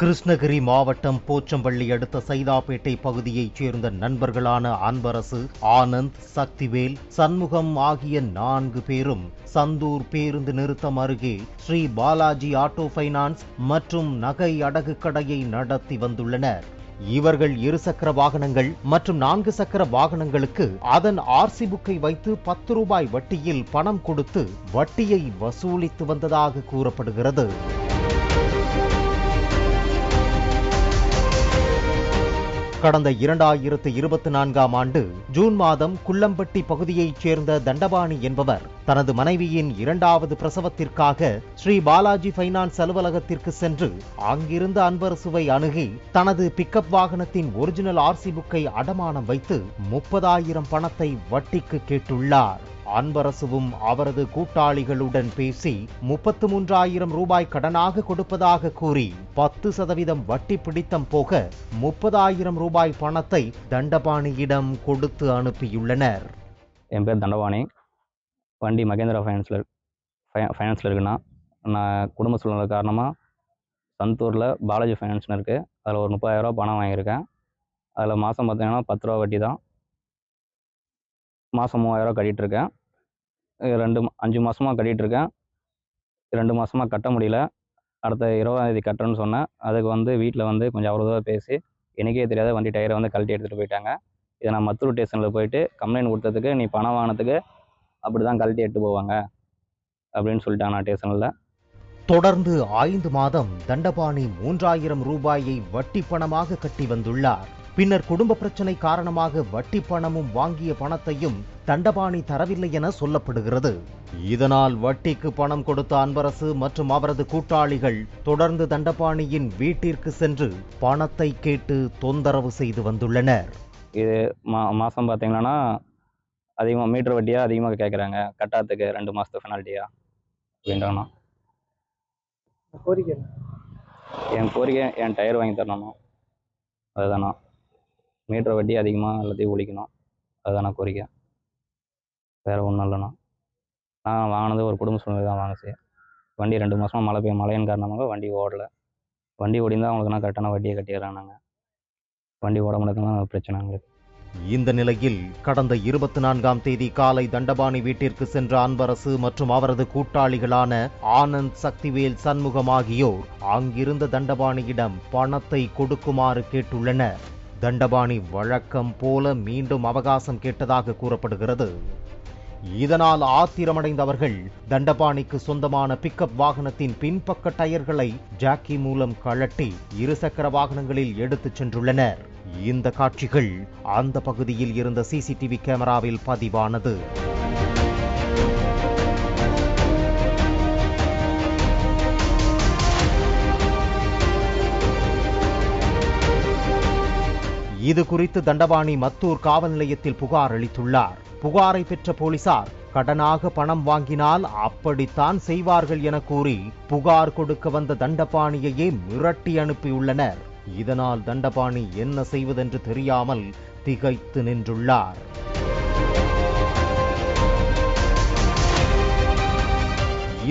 கிருஷ்ணகிரி மாவட்டம் போச்சம்பள்ளி அடுத்த சைதாப்பேட்டை பகுதியைச் சேர்ந்த நண்பர்களான அன்பரசு ஆனந்த் சக்திவேல் சண்முகம் ஆகிய நான்கு பேரும் சந்தூர் பேருந்து நிறுத்தம் அருகே ஸ்ரீ பாலாஜி ஆட்டோ ஃபைனான்ஸ் மற்றும் நகை அடகு கடையை நடத்தி வந்துள்ளனர். இவர்கள் இருசக்கர வாகனங்கள் மற்றும் நான்கு சக்கர வாகனங்களுக்கு அதன் ஆர்சி புக்கை வைத்து பத்து ரூபாய் வட்டியில் பணம் கொடுத்து வட்டியை வசூலித்து வந்ததாக கூறப்படுகிறது. கடந்த இரண்டாயிரத்து இருபத்தி நான்காம் ஆண்டு ஜூன் மாதம் குள்ளம்பட்டி பகுதியைச் சேர்ந்த தண்டபாணி என்பவர் தனது மனைவியின் இரண்டாவது பிரசவத்திற்காக ஸ்ரீ பாலாஜி ஃபைனான்ஸ் அலுவலகத்திற்கு சென்று அங்கிருந்த அன்பரசுவை அணுகி தனது பிக்கப் வாகனத்தின் ஒரிஜினல் ஆர்சி புக்கை அடமானம் வைத்து முப்பதாயிரம் பணத்தை வட்டிக்கு கேட்டுள்ளார். அன்பரசுவும் அவரது கூட்டாளிகளுடன் பேசி முப்பத்து மூன்றாயிரம் ரூபாய் கடனாக கொடுப்பதாக கூறி பத்து சதவீதம் வட்டி பிடித்தம் போக முப்பதாயிரம் ரூபாய் பணத்தை தண்டபாணியிடம் கொடுத்து அனுப்பியுள்ளனர். என் பேர் தண்டபாணி. வண்டி மகேந்திரா ஃபைனான்ஸில் ஃபைனான்ஸில் இருக்குண்ணா. நான் குடும்ப சூழ்நிலை காரணமாக சந்தூரில் பாலாஜி ஃபைனான்ஸ்னு இருக்குது அதில் ஒரு முப்பதாயிரரூபா பணம் வாங்கியிருக்கேன். அதில் மாதம் பார்த்தீங்கன்னா பத்து ரூபா வட்டி தான் மாதம் மூவாயிரரூவா கட்டிகிட்ருக்கேன் ரெண்டு மா- அஞ்சு மாதமாக கட்டிகிட்ருக்கேன் ரெண்டு மாதமாக கட்ட முடியல. அடுத்த இருபதாந்தேதி கட்டணுன்னு கட்டுறேன்னு சொன்னேன். அதுக்கு வந்து வீட்டில் வந்து கொஞ்சம் அவ்வளோதா பேசி எனக்கே தெரியாத வண்டி டயரை வந்து கழட்டி எடுத்துகிட்டு போயிட்டாங்க. இதை நான் மத்தூர் ஸ்டேஷனில் போயிட்டு கம்ப்ளைண்ட் கொடுத்ததுக்கு நீ பணம் வாங்கினதுக்கு அப்படி தான் கழட்டி எட்டு போவாங்க அப்படின்னு சொல்லிட்டாங்க நான் ஸ்டேஷனில். தொடர்ந்து ஐந்து மாதம் தண்டபாணி மூன்றாயிரம் ரூபாயை வட்டி பணமாக கட்டி வந்துள்ளார். பின்னர் குடும்ப பிரச்சனை காரணமாக வட்டி பணமும் வாங்கிய பணத்தையும் தண்டபாணி தரவில்லை என சொல்லப்படுகிறது. இதனால் வட்டிக்கு பணம் கொடுத்த அன்பரசு மற்றும் அவரது கூட்டாளிகள் தொடர்ந்து தண்டபாணியின் வீட்டிற்கு சென்று பணத்தை கேட்டு தொந்தரவு செய்து வந்துள்ளனர். இது மா மாதம் பார்த்தீங்கன்னா அதிகமாக மீட்டர் வட்டியாக அதிகமாக கேட்குறாங்க கட்டாத்துக்கு ரெண்டு மாதத்து பெனால்ட்டியா அப்படின்றாங்கண்ணா. கோரிக்கை? என் கோரிக்கை என் டயர் வாங்கி தரணும் அதுதாண்ணா. மீட்டர் வட்டி அதிகமாக எல்லாத்தையும் ஒழிக்கணும். அதுதான் கோரிக்கை. வேறு ஒன்றும் இல்லைண்ணா. நான் வாங்கினது ஒரு குடும்ப சூழ்நிலை தான் வாங்கிச்சு. வண்டி ரெண்டு மாதமாக மழை பெய்யும் மழையின் காரணமாக வண்டி ஓடல. வண்டி ஓடிந்தால் அவங்களுக்கு நான் கரெக்டான வட்டியை கட்டிடுறேன் நாங்கள் வண்டி ஓட முடியாதான் பிரச்சனை எங்களுக்கு. இந்த நிலையில் கடந்த இருபத்தி நான்காம் தேதி காலை தண்டபாணி வீட்டிற்கு சென்ற அன்பரசு மற்றும் அவரது கூட்டாளிகளான ஆனந்த் சக்திவேல் சண்முகம் ஆகியோர் அங்கிருந்த தண்டபாணியிடம் பணத்தை கொடுக்குமாறு கேட்டுள்ளனர். தண்டபாணி வழக்கம் போல மீண்டும் அவகாசம் கேட்டதாக கூறப்படுகிறது. இதனால் ஆத்திரமடைந்தவர்கள் தண்டபாணிக்கு சொந்தமான பிக்கப் வாகனத்தின் பின்பக்க டயர்களை ஜாக்கி மூலம் கழட்டி இருசக்கர வாகனங்களில் எடுத்துச் சென்றுள்ளனர். இந்த காட்சிகள் அந்த பகுதியில் இருந்த சிசிடிவி கேமராவில் பதிவானது. இது குறித்து தண்டபாணி மத்தூர் காவல் நிலையத்தில் புகார் அளித்துள்ளார். புகாரை பெற்ற போலீசார் கடனாக பணம் வாங்கினால் அப்படித்தான் செய்வார்கள் என கூறி புகார் கொடுக்க வந்த தண்டபாணியையே மிரட்டி அனுப்பியுள்ளனர். இதனால் தண்டபாணி என்ன செய்வதென்று தெரியாமல் திகைத்து நின்றுள்ளார்.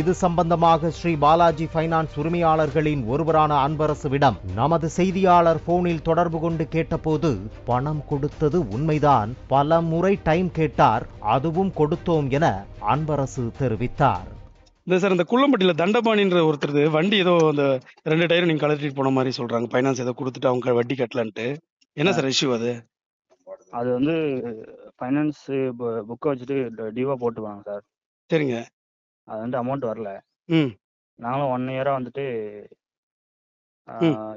இது சம்பந்தமாக ஸ்ரீ பாலாஜி ஃபைனான்ஸ் உரிமையாளர்களின் ஒருவரான அன்பரசுவிடம் நமது செய்தியாளர் போனில் தொடர்பு கொண்டு கேட்டபோது பணம் கொடுத்தது உண்மைதான். பல முறை டைம் கேட்டார். அதுவும் கொடுத்தோம் என அன்பரசு தெரிவித்தார். இந்த சார் இந்த குள்ளம்பட்டியில் தண்டபாணின்ற ஒருத்தர் வண்டி ஏதோ அந்த ரெண்டு டயரும் நீங்க கலட்டிட்டு போன மாதிரி சொல்றாங்க. ஃபைனான்ஸ் ஏதோ கொடுத்துட்டு அவங்க வட்டி கட்டலன்ட்டு. என்ன சார் இஷ்யூ அது? அது வந்து ஃபைனான்ஸ் புக்கை வச்சுட்டு டியூவா போட்டுவாங்க சார். சரிங்க. அது வந்து அமௌண்ட் வரல. ம். நாங்களும் ஒன் இயரா வந்துட்டு.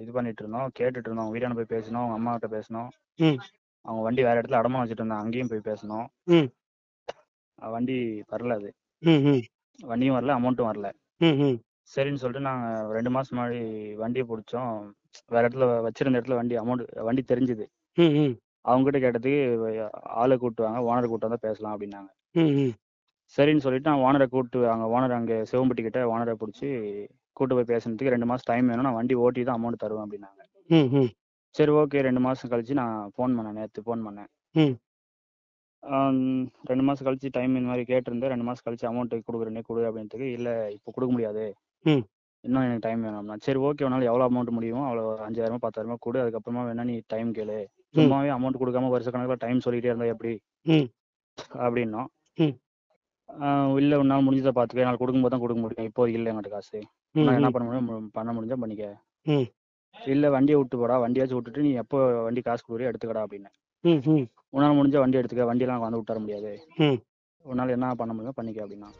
இது பண்ணிட்டு இருந்தோம். கேட்டுட்டு இருந்தோம். வீடான போய் பேசினோம். அவங்க அம்மா கிட்ட பேசினோம். ம். அவங்க வண்டி வேற இடத்துல அடமானம் வச்சுட்டு இருந்தாங்க. அங்கேயும் போய் பேசினோம். ம். அஹ் வண்டி வரல அது. ம் ம். வண்டியும் வரல அமௌண்ட்டும் வரல. ம் ம். சரின்னு சொல்லிட்டு நாங்க ரெண்டு மாசம் முன்னாடி வண்டியை பிடிச்சோம். வேற இடத்துல வச்சிருந்த இடத்துல வண்டி அமௌண்ட் வண்டி தெரிஞ்சுது. ம் ம். அவங்க கிட்ட கேட்டதுக்கு ஆளை கூட்டு வாங்க ஓனரை கூட்டு வந்தா பேசலாம் அப்படின்னாங்க. ம் ம். சரின்னு சொல்லிட்டு நான் ஓனரை கூட்டு அங்கே ஓனர் அங்கே சிவம்பட்டி கிட்ட ஓனரை பிடிச்சி கூட்டு போய் பேசுனதுக்கு ரெண்டு மாதம் டைம் வேணும். நான் வண்டி ஓட்டி தான் அமௌண்ட் தருவேன் அப்படின்னாங்க. சரி ஓகே ரெண்டு மாதம் கழிச்சு நான் ஃபோன் பண்ணேன். நேற்று ஃபோன் பண்ணேன். ரெண்டு மாதம் கழிச்சு டைம் இந்த மாதிரி கேட்டிருந்தேன். ரெண்டு மாதம் கழிச்சு அமௌண்ட் கொடுக்குறேனே கொடு அப்படின்றதுக்கு இல்லை இப்போ கொடுக்க முடியாது. இன்னும் எனக்கு டைம் வேணும். அப்படின்னா சரி ஓகே உன்னால எவ்வளோ அமௌண்ட் முடியுமோ அவ்வளோ அஞ்சாயிரமா பத்தாயிரமா கொடு. அதுக்கப்புறமா வேணா நீ டைம் கேளு. சும்மாவே அமௌண்ட் கொடுக்காம வருஷ கணக்கில் டைம் சொல்லிட்டே இருந்தா எப்படி. அப்படின்னோம். இல்ல உன்னால முடிஞ்சதை பார்த்துக்க என்னால் கொடுக்கும்போது தான் கொடுக்க முடியும். இப்போ இல்லை என்கிட்ட காசு. நான் என்ன. பண்ண முடியும்? பண்ண முடிஞ்சா பண்ணிக்க. ம். இல்ல வண்டியை விட்டு போடா. வண்டியாச்சும் விட்டுட்டு நீ எப்போ வண்டி காசு கொடுக்குறியோ எடுத்துக்கடா அப்படின்னு. ம், ம். உன்னால முடிஞ்ச வண்டி எடுத்துக்க. வண்டியெல்லாம் வந்து விட்டுற முடியாது. ம். உன்னால என்ன பண்ண முடியுமோ பண்ணிக்க அப்படின்னா.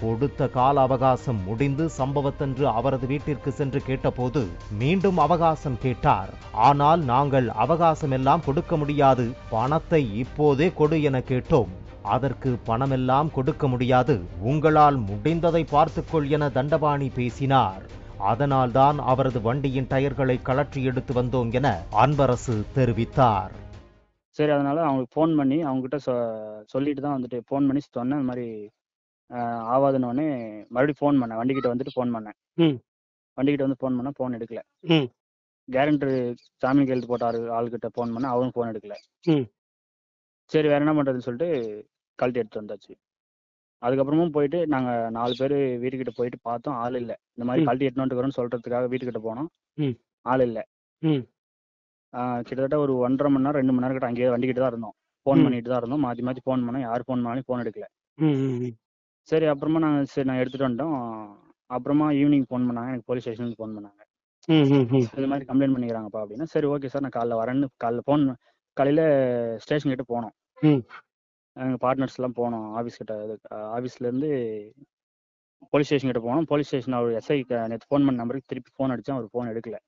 கொடுத்த கால அவகாசம் முடிந்து சம்பவத்தன்று அவரது வீட்டிற்கு சென்று கேட்டபோது மீண்டும் அவகாசம் கேட்டார். ஆனால் நாங்கள் அவகாசம் எல்லாம் கொடுக்க முடியாது. பணத்தை இப்போதே கொடு என கேட்டோம். அதற்கு பணமெல்லாம் கொடுக்க முடியாது. உங்களால் முடிந்ததை பார்த்துக்கொள் என தண்டபாணி பேசினார். அதனால்தான் அவரது வண்டியின் டயர்களை கழற்றி எடுத்து வந்தோம் என அன்பரசு தெரிவித்தார். சரி அதனால அவங்களுக்கு ஃபோன் பண்ணி அவங்ககிட்ட சொ சொல்லிட்டு தான் வந்துட்டு ஃபோன் பண்ணி சொன்னேன். இந்த மாதிரி ஆஹ் ஆகாதுன்னொடனே மறுபடியும் ஃபோன் பண்ணேன். வண்டிக்கிட்ட வந்துட்டு ஃபோன் பண்ணேன். ம். வண்டிக்கிட்ட வந்து ஃபோன் பண்ணால் ஃபோன் எடுக்கல. ம். கேரண்டர் ஜாமீன் கையெழுத்து போட்ட ஆளு ஆளுகிட்ட ஃபோன் பண்ணேன் அவரும் ஃபோன் எடுக்கல. ம். சரி வேற என்ன பண்ணுறதுன்னு சொல்லிட்டு கழட்டி எடுத்து வந்தாச்சு அதுக்கப்புறமும் போயிட்டு நாங்கள் நாலு பேர் வீட்டுக்கிட்ட போயிட்டு பார்த்தோம். ஆள் இல்லை. இந்த மாதிரி. கழட்டி எடுத்துன்னு சொல்கிறதுக்காக வீட்டுக்கிட்ட போனோம். ஆள் இல்லை. கிட்டத்தட்ட ஒரு ஒன்றரை மணி நேரம் ரெண்டு மணி நேரம் கிட்ட அங்கேயே வண்டிக்கிட்ட தான் இருந்தோம். ஃபோன். பண்ணிட்டு தான் இருந்தோம். மாற்றி மாற்றி ஃபோன் பண்ணோம். யார் ஃபோன் பண்ணாலும் ஃபோன் எடுக்கல. சரி அப்புறமா நாங்கள் சரி நான் எடுத்துகிட்டு வந்துட்டோம். அப்புறமா ஈவினிங் ஃபோன் பண்ணாங்க. எனக்கு போலீஸ் ஸ்டேஷனுக்கு ஃபோன் பண்ணாங்க. இது மாதிரி கம்ப்ளைண்ட் பண்ணிக்கிறாங்கப்பா அப்படின்னா சரி ஓகே சார் நான் காலைல வரேன்னு காலைல ஃபோன் காலையில் ஸ்டேஷன் கிட்ட போனோம். ம். எங்கள் பார்ட்னர்ஸ் எல்லாம் போனோம். ஆஃபீஸ் கிட்ட இது ஆஃபீஸ்லேருந்து போலீஸ் ஸ்டேஷன் கிட்ட போனோம். போலீஸ் ஸ்டேஷன் அவர் எஸ்ஐ நேற்று ஃபோன் பண்ண நம்பருக்கு திருப்பி ஃபோன் அடித்தேன் அவர் ஃபோன் எடுக்கல.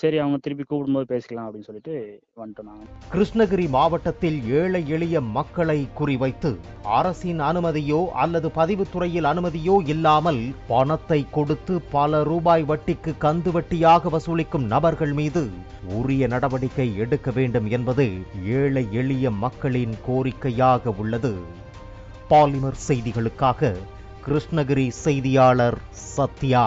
சரி அவங்க திருப்பி கூப்பிடும்போது பேசிக்கலாம் அப்படின்னு சொல்லிட்டு வந்துட்டோம் நாங்கள் கிருஷ்ணகிரி மாவட்டத்தில் ஏழை எளிய மக்களை குறிவைத்து அரசின் அனுமதியோ அல்லது பதிவுத்துறையில் அனுமதியோ இல்லாமல் பணத்தை கொடுத்து பல ரூபாய் வட்டிக்கு கந்து வட்டியாக வசூலிக்கும் நபர்கள் மீது உரிய நடவடிக்கை எடுக்க வேண்டும் என்பது ஏழை எளிய மக்களின் கோரிக்கையாக உள்ளது. பாலிமர் செய்திகளுக்காக கிருஷ்ணகிரி செய்தியாளர் சத்யா.